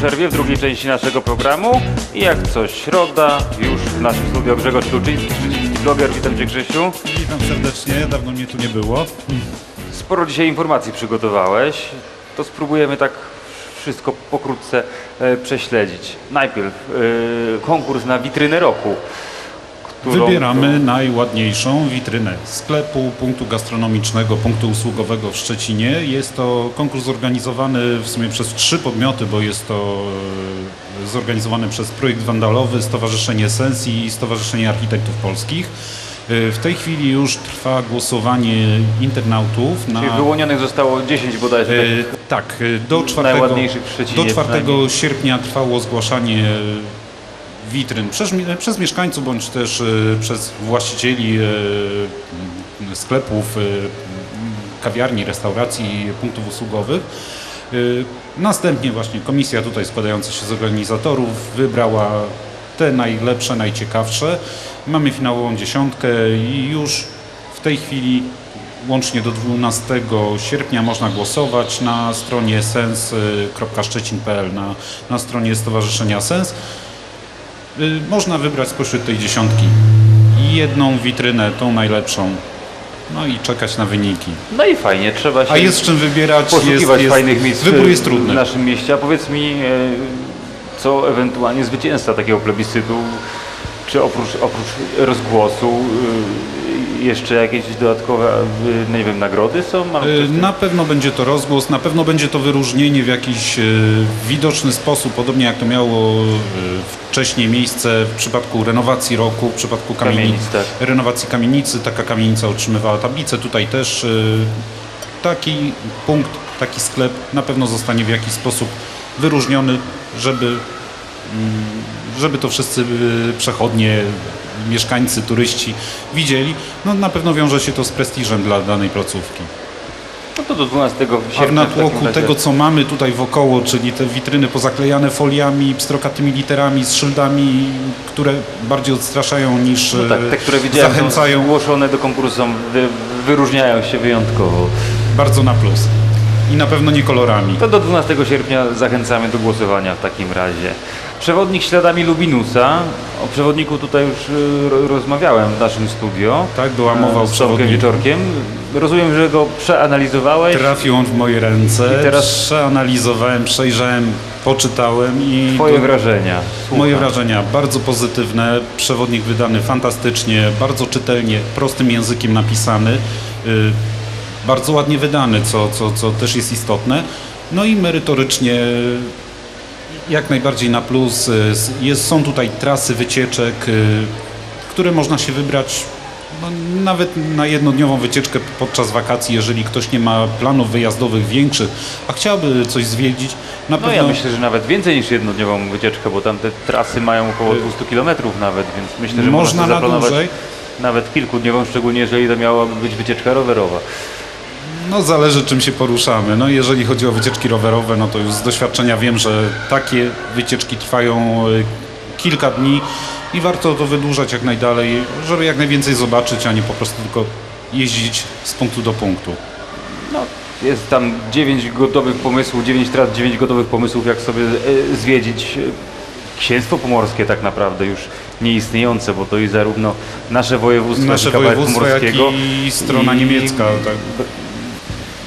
przerwie w drugiej części naszego programu. I jak coś, środa, już w naszym studio Grzegorz Luczyński, szczyciński bloger. Witam Cię Grzesiu. Witam serdecznie, dawno mnie tu nie było. Sporo dzisiaj informacji przygotowałeś. To spróbujemy tak wszystko pokrótce e, prześledzić. Najpierw e, konkurs na witrynę roku. Którą- Wybieramy najładniejszą witrynę sklepu, punktu gastronomicznego, punktu usługowego w Szczecinie. Jest to konkurs zorganizowany w sumie przez trzy podmioty, bo jest to e, zorganizowany przez Projekt Wandalowy, Stowarzyszenie Sens i Stowarzyszenie Architektów Polskich. E, W tej chwili już trwa głosowanie internautów na... Czyli wyłonionych zostało 10 bodajże. E, tak, e, do 4, Najładniejszych w Szczecinie do 4 przynajmniej. sierpnia trwało zgłaszanie witryn przez, przez mieszkańców bądź też e, przez właścicieli e, sklepów, e, kawiarni, restauracji, punktów usługowych. E, Następnie właśnie komisja tutaj składająca się z organizatorów wybrała te najlepsze, najciekawsze. Mamy finałową dziesiątkę i już w tej chwili łącznie do 12 sierpnia można głosować na stronie sens.szczecin.pl, na, na stronie Stowarzyszenia Sens. Y, Można wybrać spośród tej dziesiątki jedną witrynę, tą najlepszą. No i czekać na wyniki. No i fajnie, trzeba się A jest czym wybierać, jest, poszukiwać jest, fajnych miejsc wybór w- jest trudny. w naszym mieście. A powiedz mi, e, co ewentualnie zwycięzca takiego plebiscytu, czy oprócz, oprócz rozgłosu e, jeszcze jakieś dodatkowe, no nie wiem, nagrody są? Y? Na pewno będzie to rozgłos, na pewno będzie to wyróżnienie w jakiś y, widoczny sposób, podobnie jak to miało y, wcześniej miejsce w przypadku renowacji roku, w przypadku kamienic, Kamienic, tak. renowacji kamienicy. Taka kamienica otrzymywała tablicę. Tutaj też y, taki punkt, taki sklep na pewno zostanie w jakiś sposób wyróżniony, żeby żeby to wszyscy y, przechodnie, mieszkańcy, turyści widzieli. No na pewno wiąże się to z prestiżem dla danej placówki. No to do 12 sierpnia. A w razie- tego, co mamy tutaj wokoło, czyli te witryny pozaklejane foliami, pstrokatymi literami, z szyldami, które bardziej odstraszają niż No tak, e, te, które widziałem, zachęcają zachęcają. zgłoszone do konkursu, są, wy, wyróżniają się wyjątkowo. bardzo na plus. I na pewno nie kolorami. To do 12 sierpnia zachęcamy do głosowania w takim razie. Przewodnik śladami Lubinusa. O przewodniku tutaj już y, ro- rozmawiałem w naszym studio. Tak, była mowa o z Tomkiem przewodniku. Wieczorkiem. Rozumiem, że go przeanalizowałeś. Trafił on w moje ręce, I teraz- przeanalizowałem, przejrzałem, poczytałem i Twoje to- wrażenia. Słucham. Moje wrażenia bardzo pozytywne. Przewodnik wydany fantastycznie, bardzo czytelnie, prostym językiem napisany, y, bardzo ładnie wydany, co, co, co też jest istotne. No i merytorycznie jak najbardziej na plus. Y, Jest, są tutaj trasy wycieczek, y, które można się wybrać no, nawet na jednodniową wycieczkę podczas wakacji, jeżeli ktoś nie ma planów wyjazdowych większych, a chciałby coś zwiedzić. Na No pewno ja myślę, że nawet więcej niż jednodniową wycieczkę, bo tam te trasy mają około 200 km nawet, więc myślę, że Można można, zaplanować dłużej. nawet kilkudniową, szczególnie jeżeli to miałaby być wycieczka rowerowa. No zależy czym się poruszamy. No jeżeli chodzi o wycieczki rowerowe, no to już z doświadczenia wiem, że takie wycieczki trwają y, kilka dni i warto to wydłużać jak najdalej, żeby jak najwięcej zobaczyć, a nie po prostu tylko jeździć z punktu do punktu. No, jest tam 9 gotowych pomysłów, 9 tras, 9 gotowych pomysłów, jak sobie e, zwiedzić e, księstwo pomorskie tak naprawdę już nieistniejące, bo to i zarówno nasze województwo, Nasze jak i województwo, jak i strona I- niemiecka. Tak.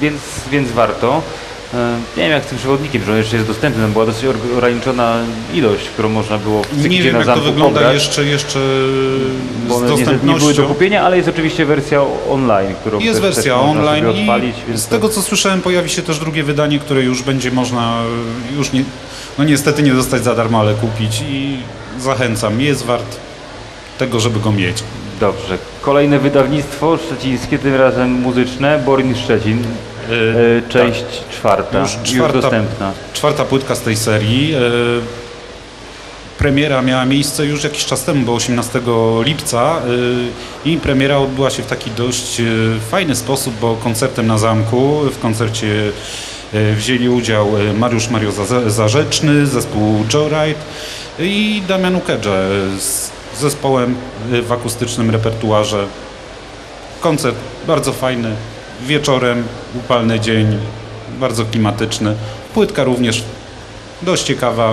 Więc, więc warto. E, Nie wiem jak z tym przewodnikiem, że on jeszcze jest dostępny, no była dosyć ograniczona ilość, którą można było w Nie wiem na jak to wygląda pobrać, jeszcze, jeszcze z niestety nie były do dostępnością. kupienia, ale jest oczywiście wersja online, którą Jest też, wersja też można online odpalić. z to- tego co słyszałem pojawi się też drugie wydanie, które już będzie można już nie, no niestety nie dostać za darmo, ale kupić i zachęcam, jest wart tego, żeby go mieć. Dobrze. Kolejne wydawnictwo szczecińskie, tym razem muzyczne, Borin Szczecin. E, Część czwarta, Już już, czwarta- dostępna. Czwarta płytka z tej serii. E, premiera miała miejsce już jakiś czas temu, bo 18 lipca e, i premiera odbyła się w taki dość e, fajny sposób, bo koncertem na zamku, w koncercie e, wzięli udział e, Mariusz Mario Za- Zarzeczny, zespół Joyride i Damian Ukedże z zespołem e, w akustycznym repertuarze. Koncert bardzo fajny, wieczorem, upalny dzień, bardzo klimatyczny. Płytka również dość ciekawa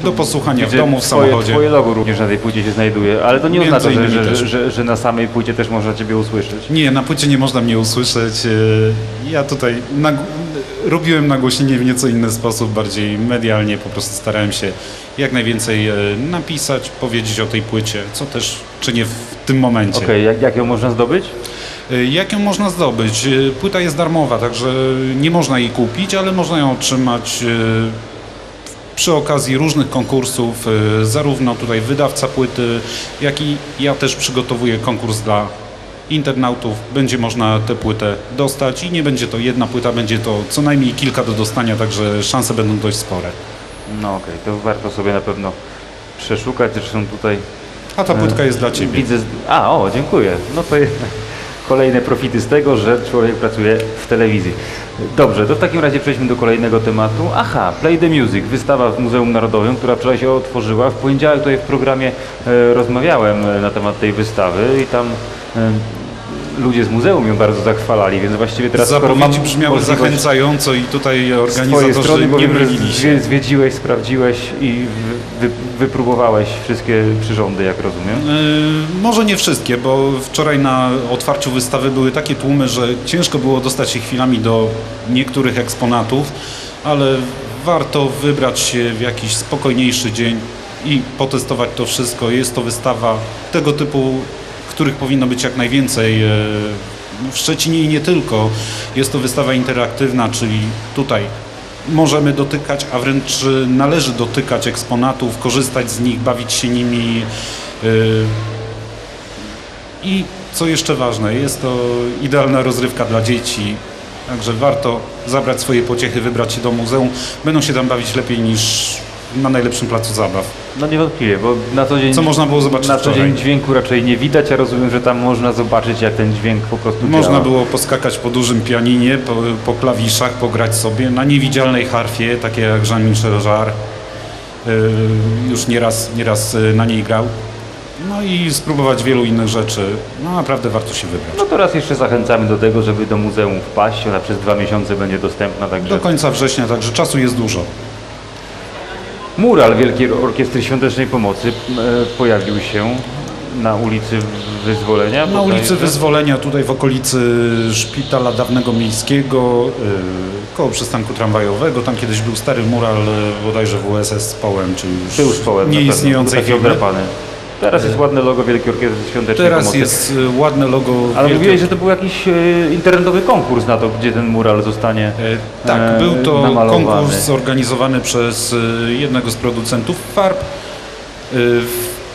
do posłuchania w domu, w twoje, samochodzie. Twoje logo również na tej płycie się znajduje, ale to nie Między oznacza, że, że, że, że na samej płycie też można Ciebie usłyszeć. Nie, na płycie nie można mnie usłyszeć. E, Ja tutaj nag- robiłem nagłośnienie w nieco inny sposób, bardziej medialnie. Po prostu starałem się jak najwięcej e, napisać, powiedzieć o tej płycie, co też czynię w tym momencie. Okej, jak, jak ją można zdobyć? E, Jak ją można zdobyć? E, Płyta jest darmowa, także nie można jej kupić, ale można ją otrzymać e, przy okazji różnych konkursów, zarówno tutaj wydawca płyty, jak i ja też przygotowuję konkurs dla internautów. Będzie można tę płytę dostać i nie będzie to jedna płyta, będzie to co najmniej kilka do dostania, także szanse będą dość spore. No okej, to warto sobie na pewno przeszukać, zresztą tutaj A ta płytka jest dla Ciebie. widzę... A, o, dziękuję. No to kolejne profity z tego, że człowiek pracuje w telewizji. Dobrze, to w takim razie przejdźmy do kolejnego tematu. Aha, Play the Music, wystawa w Muzeum Narodowym, która wczoraj się otworzyła. W poniedziałek tutaj w programie e, rozmawiałem e, na temat tej wystawy i tam e, ludzie z muzeum ją bardzo zachwalali, więc właściwie teraz skoro mam brzmiały zachęcająco i tutaj z organizatorzy strony, bo nie mylili się. zwie- zwiedziłeś, sprawdziłeś i wy, wypróbowałeś wszystkie przyrządy, jak rozumiem. Yy, Może nie wszystkie, bo wczoraj na otwarciu wystawy były takie tłumy, że ciężko było dostać się chwilami do niektórych eksponatów, ale warto wybrać się w jakiś spokojniejszy dzień i potestować to wszystko. Jest to wystawa tego typu, których powinno być jak najwięcej. yy, W Szczecinie i nie tylko. Jest to wystawa interaktywna, czyli tutaj możemy dotykać, a wręcz należy dotykać eksponatów, korzystać z nich, bawić się nimi. y, I co jeszcze ważne, jest to idealna rozrywka dla dzieci. Także warto zabrać swoje pociechy, wybrać się do muzeum. Będą się tam bawić lepiej niż na najlepszym placu zabaw. No niewątpliwie, bo na co dzień, Co można było zobaczyć na co dzień dźwięku raczej nie widać, a rozumiem, że tam można zobaczyć, jak ten dźwięk po prostu Można działa. było poskakać po dużym pianinie, po, po klawiszach, pograć sobie na niewidzialnej harfie, takie jak Jean-Michel Jarre. Yy, Już nieraz, nieraz yy, na niej grał. No i spróbować wielu innych rzeczy. No naprawdę warto się wybrać. No to raz jeszcze zachęcamy do tego, żeby do muzeum wpaść. Ona przez dwa miesiące będzie dostępna, także Do końca września, także czasu jest dużo. Mural Wielkiej Orkiestry Świątecznej Pomocy e, pojawił się na ulicy Wyzwolenia. Na ulicy. Wyzwolenia, tutaj w okolicy szpitala dawnego miejskiego, yy, koło przystanku tramwajowego. Tam kiedyś był stary mural yy, bodajże WSS z Połem, czy już, Był pewno, nieistniejącej był taki firmy. odrapany. Teraz jest ładne logo Wielkiej Orkiestry Świątecznej Teraz Pomocy. jest y, ładne logo. Ale wielkie- mówiłeś, że to był jakiś e, internetowy konkurs na to, gdzie ten mural zostanie E, Tak, e, był to namalowany. konkurs zorganizowany przez y, jednego z producentów farb. Y,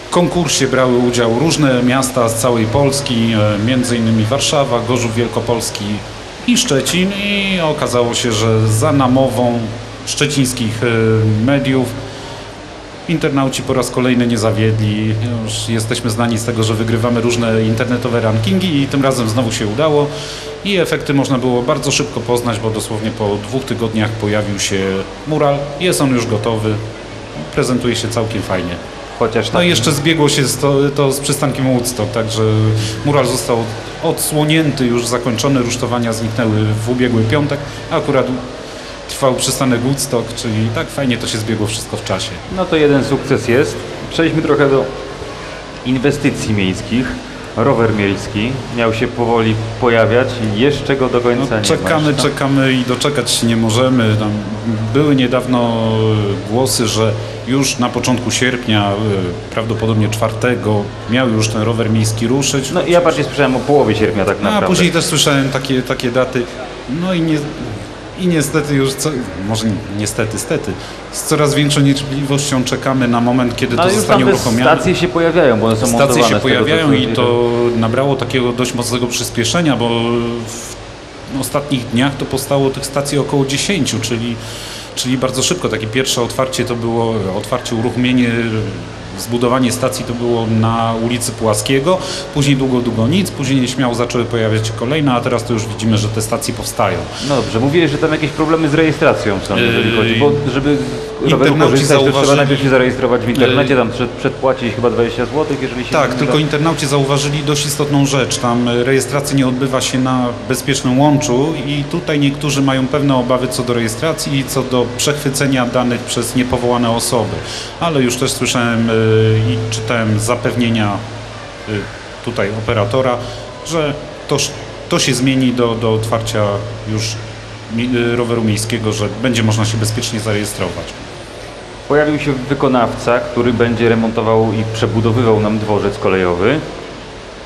W konkursie brały udział różne miasta z całej Polski, e, między innymi Warszawa, Gorzów Wielkopolski i Szczecin i okazało się, że za namową szczecińskich mediów Internauci po raz kolejny nie zawiedli. Już jesteśmy znani z tego, że wygrywamy różne internetowe rankingi i tym razem znowu się udało. I efekty można było bardzo szybko poznać, bo dosłownie po dwóch tygodniach pojawił się mural. Jest on już gotowy. Prezentuje się całkiem fajnie. Chociaż No tak, i jeszcze zbiegło się to, to z przystankiem Woodstock, także mural został odsłonięty, już zakończony, rusztowania zniknęły w ubiegły piątek. Akurat trwał przystanek Woodstock, czyli tak fajnie to się zbiegło wszystko w czasie. no to jeden sukces jest. Przejdźmy trochę do inwestycji miejskich. Rower miejski miał się powoli pojawiać i jeszcze go do końca No, nie czekamy, ma. czekamy i doczekać się nie możemy. Tam były niedawno e, głosy, że już na początku sierpnia, e, prawdopodobnie czwartego, miał już ten rower miejski ruszyć. No i ja bardziej słyszałem o połowie sierpnia tak No, naprawdę. a później też słyszałem takie, takie daty. No i, nie, i niestety już, co, może nie- niestety, stety, z coraz większą niecierpliwością czekamy na moment, kiedy to ale już zostanie uruchomione. stacje się pojawiają, bo one są Stacje się tego, pojawiają co i to nabrało takiego dość mocnego przyspieszenia, bo w ostatnich dniach to powstało tych stacji około 10, czyli, czyli bardzo szybko. Takie pierwsze otwarcie to było otwarcie, uruchomienie zbudowanie stacji to było na ulicy Pułaskiego, później długo, długo nic, później śmiało zaczęły pojawiać się kolejne, a teraz to już widzimy, że te stacje powstają. No dobrze, mówiłeś, że tam jakieś problemy z rejestracją są, jeżeli Yy, chodzi, bo żeby roweru to trzeba zauważyli- najpierw się zarejestrować w internecie, tam przed, przedpłacić chyba 20 zł, jeżeli się Tak, tylko internauci zauważyli dość istotną rzecz. Tam e, rejestracja nie odbywa się na bezpiecznym łączu i tutaj niektórzy mają pewne obawy co do rejestracji i co do przechwycenia danych przez niepowołane osoby. Ale już też słyszałem e, i czytałem zapewnienia e, tutaj operatora, że to, to się zmieni do, do otwarcia już e, roweru miejskiego, że będzie można się bezpiecznie zarejestrować. Pojawił się wykonawca, który będzie remontował i przebudowywał nam dworzec kolejowy.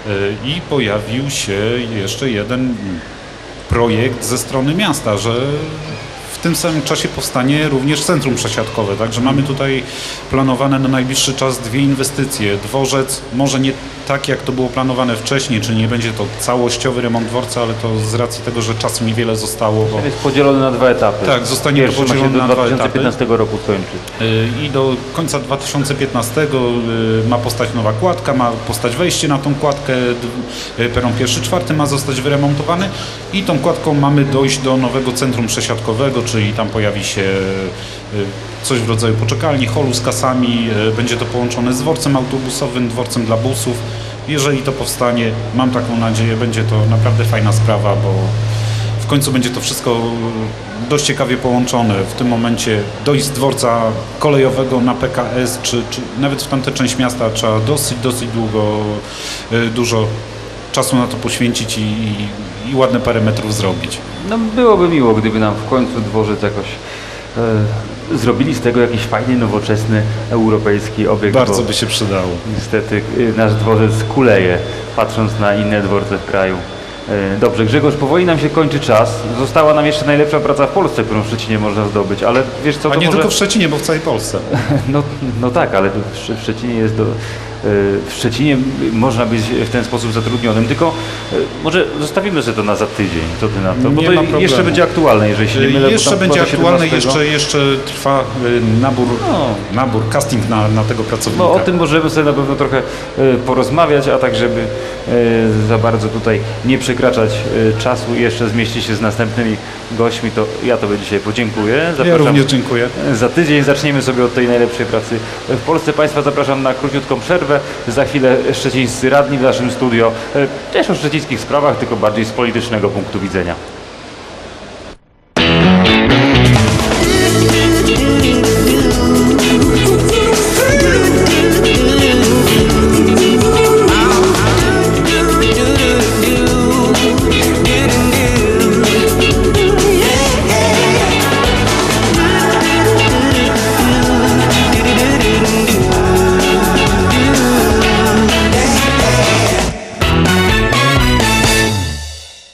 E, I pojawił się jeszcze jeden projekt ze strony miasta, że w tym samym czasie powstanie również centrum przesiadkowe. Także mamy tutaj planowane na najbliższy czas dwie inwestycje. Dworzec może nie tak jak to było planowane wcześniej, czyli nie będzie to całościowy remont dworca, ale to z racji tego, że czasu niewiele zostało, bo Jest podzielony na dwa etapy. Tak, zostanie Pierwszy do na dwa 2015 roku skończyć. Y, i do końca 2015 y, ma powstać nowa kładka, ma powstać wejście na tą kładkę, y, peron pierwszy, czwarty ma zostać wyremontowany i tą kładką mamy dojść do nowego centrum przesiadkowego, czyli tam pojawi się y, coś w rodzaju poczekalni, holu z kasami, y, będzie to połączone z dworcem autobusowym, dworcem dla busów. Jeżeli to powstanie, mam taką nadzieję, będzie to naprawdę fajna sprawa, bo w końcu będzie to wszystko dość ciekawie połączone. W tym momencie dojść z dworca kolejowego na PKS, czy, czy nawet w tamtę część miasta trzeba dosyć, dosyć długo, dużo czasu na to poświęcić i, i, i ładne parę metrów zrobić. No byłoby miło, gdyby nam w końcu dworzec jakoś e, zrobili z tego jakiś fajny, nowoczesny, europejski obiekt. Bardzo bo by się przydało. Niestety y, nasz dworzec kuleje, patrząc na inne dworce w kraju. E, Dobrze, Grzegorz, powoli nam się kończy czas. Została nam jeszcze najlepsza praca w Polsce, którą w Szczecinie można zdobyć, ale wiesz co, A to nie może... tylko w Szczecinie, bo w całej Polsce. No, no tak, ale w Sz- w Szczecinie jest do, e, w Szczecinie można być w ten sposób zatrudnionym, tylko e, może zostawimy sobie to na za tydzień, co ty na to, bo Nie to ma problemu. jeszcze będzie aktualne, jeżeli się nie mylę. bo jeszcze będzie aktualne, 17. jeszcze, jeszcze trwa y, nabór, No. nabór casting na, na tego pracownika. No o tym możemy sobie na pewno trochę porozmawiać, a tak żeby za bardzo tutaj nie przekraczać czasu i jeszcze zmieścić się z następnymi gośćmi, to ja Tobie dzisiaj podziękuję. Ja Zapraszam również dziękuję. Za tydzień zaczniemy sobie od tej najlepszej pracy w Polsce. Państwa zapraszam na króciutką przerwę. Za chwilę szczecińscy radni w naszym studio. E, Też o szczecińskich sprawach, tylko bardziej z politycznego punktu widzenia.